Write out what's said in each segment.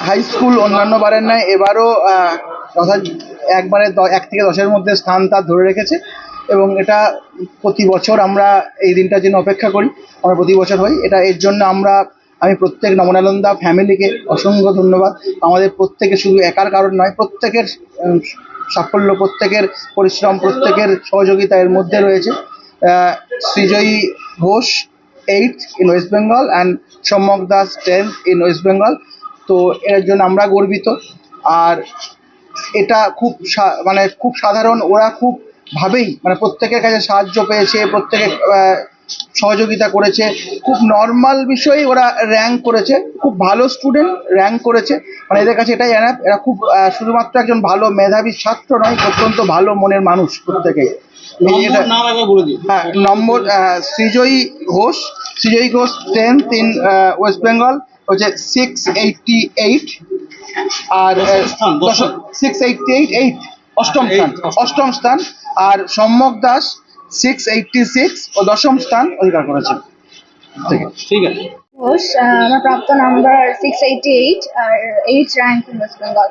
High school অন্যান্য বারের নয় এবারও যথা একবারে এক থেকে দশের মধ্যে স্থান তার ধরে রেখেছে এবং এটা প্রতি বছর আমরা এই দিনটার জন্য অপেক্ষা করি, আমরা প্রতি বছর হই। এটা এর জন্য আমরা, আমি প্রত্যেক নমনানন্দা ফ্যামিলিকে অসংখ্য ধন্যবাদ। আমাদের প্রত্যেকে শুধু একার কারণ নয়, প্রত্যেকের সাফল্য, প্রত্যেকের পরিশ্রম, প্রত্যেকের সহযোগিতা এর মধ্যে রয়েছে। Srijayee Ghosh eight in West Bengal and Samyak Das tenth in West Bengal তো এর জন্য আমরা গর্বিত। আর এটা খুব মানে খুব সাধারণ, ওরা খুব ভাবেই মানে প্রত্যেকের কাছে সাহায্য পেয়েছে, প্রত্যেকে সহযোগিতা করেছে। খুব নর্মাল বিষয়ে ওরা র্যাঙ্ক করেছে। খুব ভালো স্টুডেন্ট র্যাঙ্ক করেছে। মানে এদের কাছে এটাই এনাফ এরা খুব শুধুমাত্র একজন ভালো মেধাবী ছাত্র নয় অত্যন্ত ভালো মনের মানুষ প্রত্যেকেই। দিন হ্যাঁ নম্বর সৃজয়ী ঘোষ। সৃজয়ী ঘোষ টেন্থ ইন ওয়েস্ট বেঙ্গল হচ্ছে সিক্স এইটটি এইট আর। সিক্স এইটটি এইট এইট অষ্টম স্থান। অষ্টম। অষ্টম স্থান। আর Samyak Das six eighty six ও দশম স্থান অধিকার করেছেন। ঠিক আছে। ঠিক আছে ঘোষ আমার প্রাপ্ত নাম্বার সিক্স এইটি এইট আর eight rank in West Bengal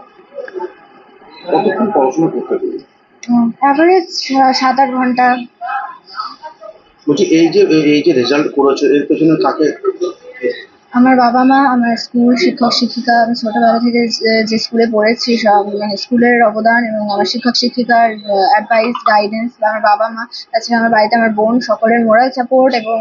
কতক্ষণ পড়াশোনা করতে হবে? অ্যাভারেজ সাত আট ঘণ্টা। বলছি এই যে এই যে রেজাল্ট করেছ এর পেছনে কাকে আমার বাবা মা আমার স্কুল শিক্ষক শিক্ষিকা আমি ছোটবেলা থেকে যে- স্কুলে পড়েছি সব মানে স্কুলের অবদান এবং আমার শিক্ষক শিক্ষিকার অ্যাডভাইস গাইডেন্স বা আমার বাবা মা তাছাড়া আমার বাড়িতে আমার বোন সকলের মোরাল সাপোর্ট এবং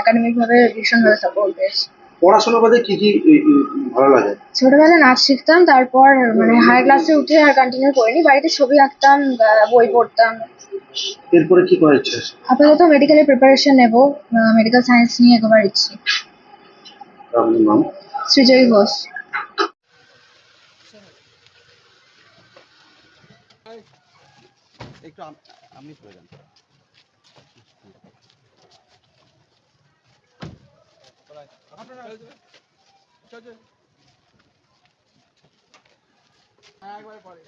একাডেমিক ভাবে ভীষণভাবে সাপোর্ট পেয়েছি। পড়াশোনা বাদে কি কি এ, এ, ভালো লাগে? ছোটবেলায় নাচ শিখতাম তারপর মানে হায়ার ক্লাসে উঠে আর কন্টিনিউ করিনি বাড়িতে ছবি আঁকতাম বই পড়তাম। এরপরে কি করার ইচ্ছা আপাতত মেডিকেলের প্রিপারেশন নেব মেডিকেল সায়েন্স নিয়ে এগোবার ইচ্ছে। আপনার নাম সৃজয়ী ঘোষ। একটু আপনি চলে যান। একবারে পরে